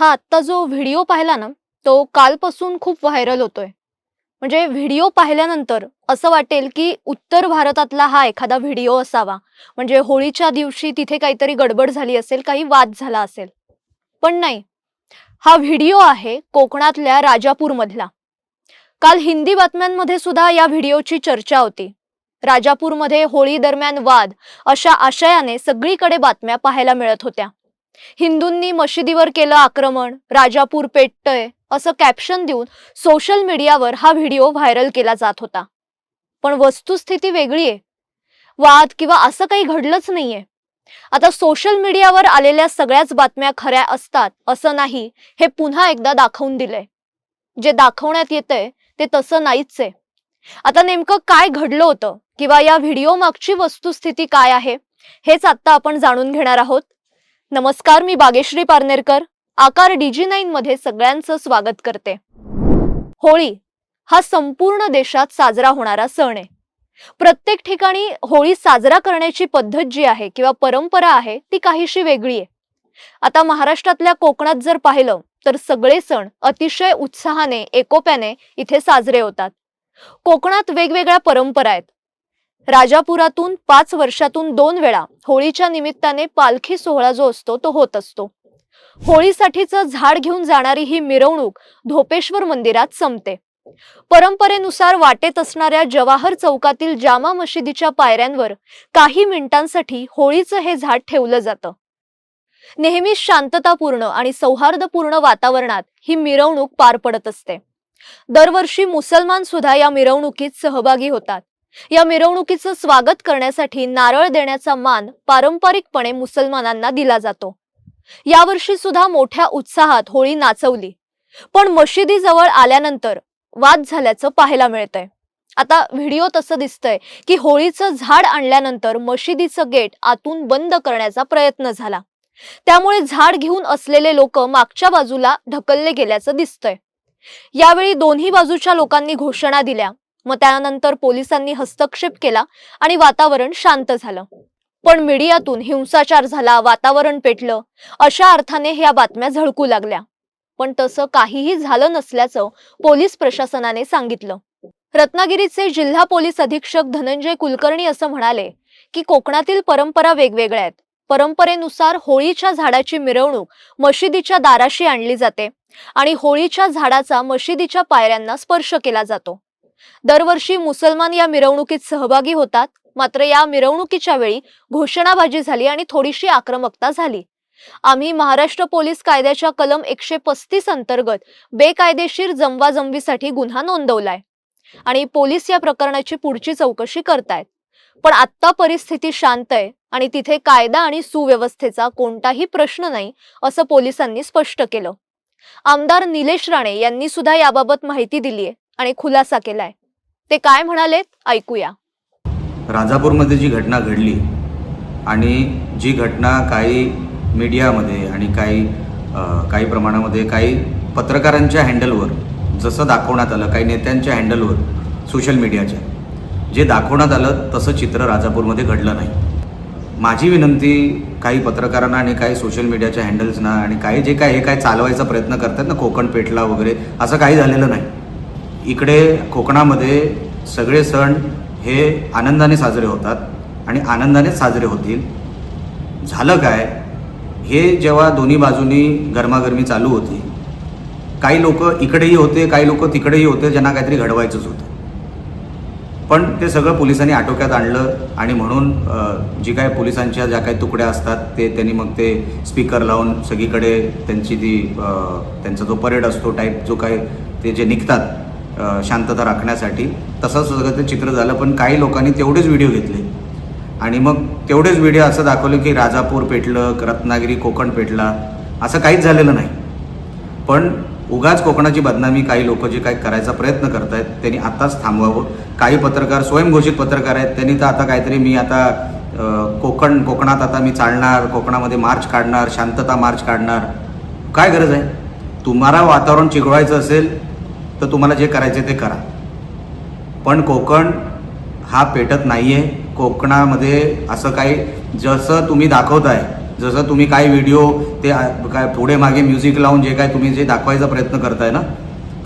हा आत्ता जो व्हिडिओ पाहिला ना तो कालपासून खूप व्हायरल होतोय. म्हणजे व्हिडिओ पाहिल्यानंतर असं वाटेल की उत्तर भारतातला हा एखादा व्हिडिओ असावा. म्हणजे होळीच्या दिवशी तिथे काहीतरी गडबड झाली असेल काही वाद झाला असेल. पण नाही. हा व्हिडिओ आहे कोकणातल्या राजापूरमधला. काल हिंदी बातम्यांमध्ये सुद्धा या व्हिडिओची चर्चा होती. राजापूरमध्ये होळी दरम्यान वाद अशा आशयाने सगळीकडे बातम्या पाहायला मिळत होत्या. हिंदूंनी मशिदीवर केलं आक्रमण राजापूर पेटतय असं कॅप्शन देऊन सोशल मीडियावर हा व्हिडिओ व्हायरल केला जात होता. पण वस्तुस्थिती वेगळी आहे. वाद किंवा असं काही घडलंच नाहीये. आता सोशल मीडियावर आलेल्या सगळ्याच बातम्या खऱ्या असतात असं नाही हे पुन्हा एकदा दाखवून दिलंय. जे दाखवण्यात येतंय ते तसं नाहीच आहे. आता नेमकं काय घडलं होतं? किंवा या व्हिडिओ मागची वस्तुस्थिती काय आहे? हेच आता आपण जाणून घेणार आहोत. नमस्कार मी बागेश्री पारनेरकर. आकार डीजी नाईन मध्ये सगळ्यांचं स्वागत करते. होळी हा संपूर्ण देशात साजरा होणारा सण आहे. प्रत्येक ठिकाणी होळी साजरा करण्याची पद्धत जी आहे किंवा परंपरा आहे ती काहीशी वेगळी आहे. आता महाराष्ट्रातल्या कोकणात जर पाहिलं तर सगळे सण अतिशय उत्साहाने एकोप्याने इथे साजरे होतात. कोकणात वेगवेगळ्या परंपरा आहेत. राजापुरातून पाच वर्षातून दोन वेळा होळीच्या निमित्ताने पालखी सोहळा जो असतो तो होत असतो. होळीसाठीचं झाड घेऊन जाणारी ही मिरवणूक धोपेश्वर मंदिरात संपते. परंपरेनुसार वाटेत असणाऱ्या जवाहर चौकातील जामा मशिदीच्या पायऱ्यांवर काही मिनिटांसाठी होळीचं हे झाड ठेवलं जातं. नेहमीच शांततापूर्ण आणि सौहार्दपूर्ण वातावरणात ही मिरवणूक पार पडत असते. दरवर्षी मुसलमान सुद्धा या मिरवणुकीत सहभागी होतात. या मिरवणुकीचं स्वागत करण्यासाठी नारळ देण्याचा मान पारंपरिकपणे मुसलमानांना दिला जातो. यावर्षी सुद्धा मोठ्या उत्साहात होळी नाचवली. पण मशिदीजवळ आल्यानंतर वाद झाल्याचं पाहायला मिळतंय. आता व्हिडिओ तसं दिसतंय की होळीचं झाड आणल्यानंतर मशिदीचं गेट आतून बंद करण्याचा प्रयत्न झाला. त्यामुळे झाड घेऊन असलेले लोक मागच्या बाजूला ढकलले गेल्याचं दिसतंय. यावेळी दोन्ही बाजूच्या लोकांनी घोषणा दिल्या. मग त्यानंतर पोलिसांनी हस्तक्षेप केला आणि वातावरण शांत झालं. पण मीडियातून हिंसाचार झाला वातावरण पेटलं. अशा अर्थाने ह्या बातम्या झळकू लागल्या. पण तसं काहीही झालं नसल्याचं पोलीस प्रशासनाने सांगितलं. रत्नागिरीचे जिल्हा पोलीस अधीक्षक धनंजय कुलकर्णी असं म्हणाले की कोकणातील परंपरा वेगवेगळ्या आहेत. परंपरेनुसार होळीच्या झाडाची मिरवणूक मशिदीच्या दाराशी आणली जाते आणि होळीच्या झाडाचा मशिदीच्या पायऱ्यांना स्पर्श केला जातो. दरवर्षी मुसलमान या मिरवणुकीत सहभागी होतात. मात्र या मिरवणुकीच्या वेळी घोषणाबाजी झाली आणि थोडीशी आक्रमकता झाली. आम्ही महाराष्ट्र पोलीस कायद्याच्या कलम एकशे पस्तीस अंतर्गत बेकायदेशीर जमवाजमवीसाठी गुन्हा नोंदवलाय आणि पोलीस या प्रकरणाची पुढची चौकशी करतायत. पण आत्ता परिस्थिती शांत आहे आणि तिथे कायदा आणि सुव्यवस्थेचा कोणताही प्रश्न नाही असं पोलिसांनी स्पष्ट केलं. आमदार निलेश राणे यांनी सुद्धा याबाबत माहिती दिली आहे आणि खुलासा केलाय. ते काय म्हणालेत? ऐकूया. राजापूरमध्ये जी घटना घडली आणि जी घटना काही मीडियामध्ये आणि काही काही प्रमाणामध्ये काही पत्रकारांच्या हँडलवर जसं दाखवण्यात आलं काही नेत्यांच्या हँडलवर सोशल मीडियाच्या जे दाखवण्यात आलं तसं चित्र राजापूरमध्ये घडलं नाही. माझी विनंती काही पत्रकारांना आणि काही सोशल मीडियाच्या हँडल्सना आणि काही जे काय हे काय चालवायचा प्रयत्न करतात ना कोकण पेटला वगैरे असं काही झालेलं नाही. इकडे कोकणामध्ये सगळे सण हे आनंदाने साजरे होतात आणि आनंदानेच साजरे होतील. झालं काय? हे जेव्हा दोन्ही बाजूनी गरमागरमी चालू होती काही लोक इकडेही होते काही लोक तिकडेही होते ज्यांना काहीतरी घडवायचंच होतं. पण ते सगळं पोलिसांनी आटोक्यात आणलं आणि म्हणून जी काय पोलिसांच्या ज्या काही तुकड्या असतात ते त्यांनी मग ते स्पीकर लावून सगळीकडे त्यांची ती त्यांचा जो परेड असतो टाईप जो काय ते जे निघतात शांतता राखण्यासाठी. तसंच सगळं ते चित्र झालं पण काही लोकांनी तेवढेच व्हिडिओ घेतले. आणि मग तेवढेच व्हिडिओ असं दाखवले की राजापूर पेटलं रत्नागिरी कोकण पेटला असं काहीच झालेलं नाही. पण उगाच कोकणाची बदनामी काही लोक जे काही करायचा प्रयत्न करत आहेत त्यांनी आत्ताच थांबवावं. काही पत्रकार स्वयंघोषित पत्रकार आहेत त्यांनी तर आता काहीतरी मी आता कोकण कोकणात आता मी चालणार कोकणामध्ये मार्च काढणार शांतता मार्च काढणार. काय गरज आहे? तुम्हाला वातावरण चिघळवायचं असेल तर तुम्हाला जे करायचे ते करा. पण कोकण हा पेटत नाही आहे कोकणामध्ये असं काही जसं तुम्ही दाखवताय जसं तुम्ही काय व्हिडिओ ते काय पुढे मागे म्युझिक लावून जे काय तुम्ही जे दाखवायचा प्रयत्न करताय ना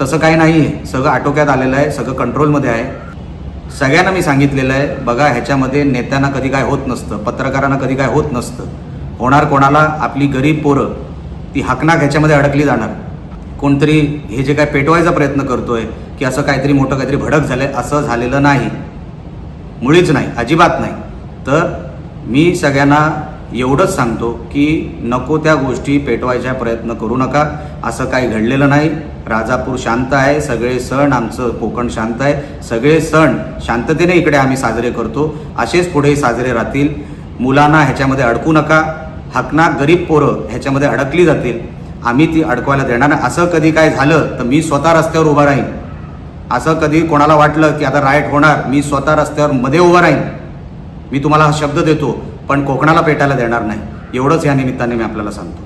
तसं काही नाही आहे सगळं आटोक्यात आलेलं आहे सगळं कंट्रोलमध्ये आहे. सगळ्यांना मी सांगितलेलं आहे बघा ह्याच्यामध्ये नेत्यांना कधी काय होत नसतं पत्रकारांना कधी काय होत नसतं. होणार कोणाला आपली गरीब पोरं ती हाकनाक ह्याच्यामध्ये अडकली जाणार. कोणतरी हे जे काय पेटवायचा प्रयत्न करतोय की असं काहीतरी मोठं काहीतरी भडक झालंय असं झालेलं नाही. मुळीच नाही अजिबात नाही. तर मी सगळ्यांना एवढंच सांगतो की नको त्या गोष्टी पेटवायचा प्रयत्न करू नका. असं काही घडलेलं नाही. राजापूर शांत आहे सगळे सण आमचं कोकण शांत आहे. सगळे सण शांततेने इकडे आम्ही साजरे करतो. असेच पुढे साजरे राहतील. मुलांना ह्याच्यामध्ये अडकू नका. हकना गरीब पोरं ह्याच्यामध्ये अडकली जातील. आम्ही ती अडकवायला देणार नाही. असं कधी काय झालं तर मी स्वतः रस्त्यावर उभा राहीन. असं कधी कोणाला वाटलं की आता राईट होणार मी स्वतः रस्त्यावर मध्ये उभा राहीन. मी तुम्हाला हा शब्द देतो पण कोकणाला पेटायला देणार नाही. एवढंच या निमित्ताने मी आपल्याला सांगतो.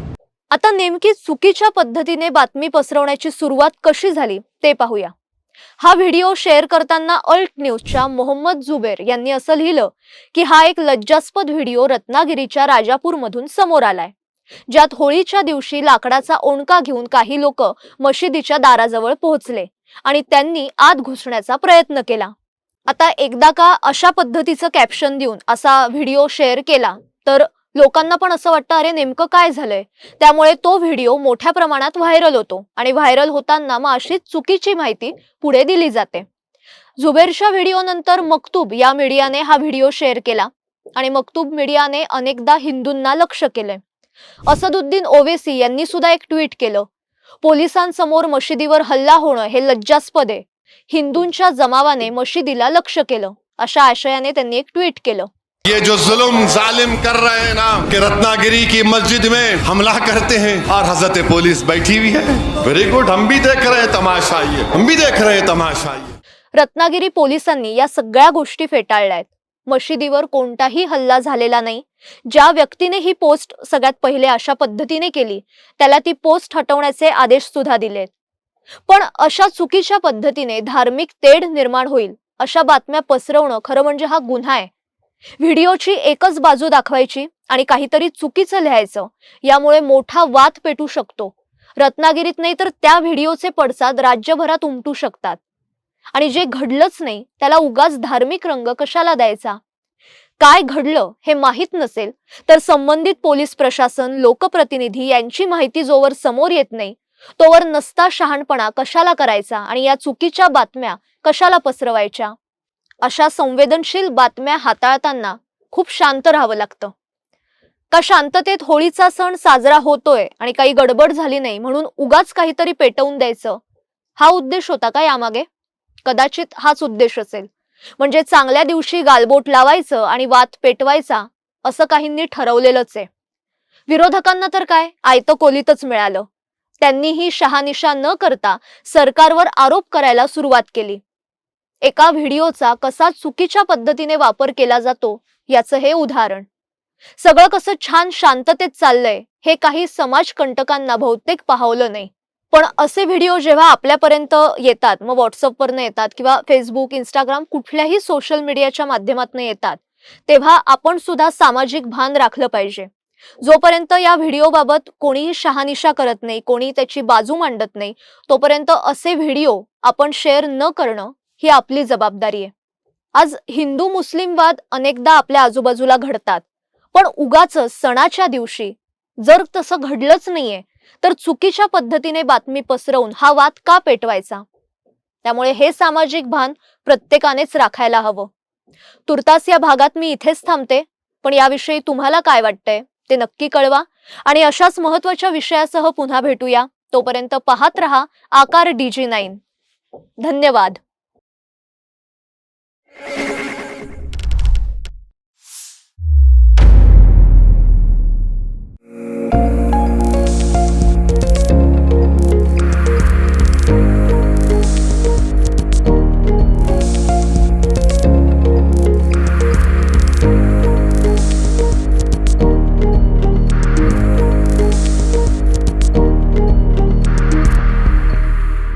आता नेमकी चुकीच्या पद्धतीने बातमी पसरवण्याची सुरुवात कशी झाली ते पाहूया. हा व्हिडिओ शेअर करताना अल्ट न्यूजच्या मोहम्मद जुबेर यांनी असं लिहिलं की हा एक लज्जास्पद व्हिडिओ रत्नागिरीच्या राजापूरमधून समोर आलाय. ज्यात होळीच्या दिवशी लाकडाचा ओंडका घेऊन काही लोक मशिदीच्या दाराजवळ पोहोचले आणि त्यांनी आत घुसण्याचा प्रयत्न केला. आता एकदा का अशा पद्धतीचं कॅप्शन देऊन असा व्हिडिओ शेअर केला तर लोकांना पण असं वाटतं अरे नेमकं काय झालंय? त्यामुळे तो व्हिडिओ मोठ्या प्रमाणात व्हायरल होतो आणि व्हायरल होताना मग अशीच चुकीची माहिती पुढे दिली जाते. झुबेरच्या व्हिडिओ नंतर मक्तूब या मीडियाने हा व्हिडिओ शेअर केला आणि मक्तूब मीडियाने अनेकदा हिंदूंना लक्ष केलंय. असदुद्दीन ओवेसी यांनी सुद्धा एक ट्विट केलं. पोलिसांसमोर मशिदीवर हल्ला होणं हे लज्जास्पद आहे. हिंदूंच्या जमावाने मशिदीला लक्ष केलं अशा आशयाने त्यांनी एक ट्विट केलं. ये जो जुल्म जालिम कर रहे हैं ना कि रत्नागिरी की मस्जिद में हमला करते हैं। और हजरत पुलिस बैठी हुई है। वेरी गुड हम भी देख रहे हैं तमाशा ये। हम भी देख रहे हैं तमाशा ये। रत्नागिरी पोलिसांनी या सगळ्या गोष्टी फेटाळल्यात. मशिदीवर कोणताही हल्ला झालेला नाही. ज्या व्यक्तीने ही पोस्ट सगळ्यात पहिले अशा पद्धतीने केली त्याला ती पोस्ट हटवण्याचे आदेश सुद्धा दिलेत पण अशा चुकीच्या पद्धतीने धार्मिक तेढ निर्माण होईल अशा बातम्या पसरवणं खरं म्हणजे हा गुन्हा आहे. व्हिडिओची एकच बाजू दाखवायची आणि काहीतरी चुकीचं लिहायचं यामुळे मोठा वाद पेटू शकतो. रत्नागिरीत नाही तर त्या व्हिडिओचे पडसाद राज्यभरात उमटू शकतात. आणि जे घडलंच नाही त्याला उगाच धार्मिक रंग कशाला द्यायचा? काय घडलं हे माहीत नसेल तर संबंधित पोलीस प्रशासन लोकप्रतिनिधी यांची माहिती जोवर समोर येत नाही तोवर नसता शहाणपणा कशाला करायचा आणि या चुकीच्या बातम्या कशाला पसरवायच्या? अशा संवेदनशील बातम्या हाताळताना खूप शांत राहावं लागतं. का शांततेत होळीचा सण साजरा होतोय आणि काही गडबड झाली नाही म्हणून उगाच काहीतरी पेटवून द्यायचं? हा उद्देश होता का यामागे? कदाचित हाच उद्देश असेल. म्हणजे चांगल्या दिवशी गालबोट लावायचं आणि वाद पेटवायचा असं काहींनी ठरवलेलंच आहे. विरोधकांना तर काय? आयतं कोलीतच मिळालं. त्यांनीही शहानिशा न करता सरकारवर आरोप करायला सुरुवात केली. एका व्हिडिओचा कसा चुकीच्या पद्धतीने वापर केला जातो याचं हे उदाहरण. सगळं कसं छान शांततेत चाललंय हे काही समाजकंटकांना बहुतेक पाहवलं नाही. पण असे व्हिडिओ जेव्हा आपल्यापर्यंत येतात मग व्हॉट्सअपवरनं येतात किंवा फेसबुक इंस्टाग्राम कुठल्याही सोशल मीडियाच्या माध्यमातून येतात तेव्हा आपण सुद्धा सामाजिक भान राखलं पाहिजे. जोपर्यंत या व्हिडिओबाबत कोणीही शहानिशा करत नाही कोणी त्याची बाजू मांडत नाही तोपर्यंत असे व्हिडिओ आपण शेअर न करणं ही आपली जबाबदारी आहे. आज हिंदू मुस्लिम वाद अनेकदा आपल्या आजूबाजूला घडतात पण उगाच सणाच्या दिवशी जर तसं घडलंच नाहीये तर चुकीच्या पद्धतीने बातमी पसरवून हा वाद का पेटवायचा? त्यामुळे हे सामाजिक भान प्रत्येकानेच राखायला हवं. तुर्तास या भागात मी इथेच थांबते पण याविषयी तुम्हाला काय वाटतंय ते नक्की कळवा आणि अशाच महत्त्वाच्या विषयासह पुन्हा भेटूया. तोपर्यंत पाहत रहा आकार डीजी नाईन. धन्यवाद.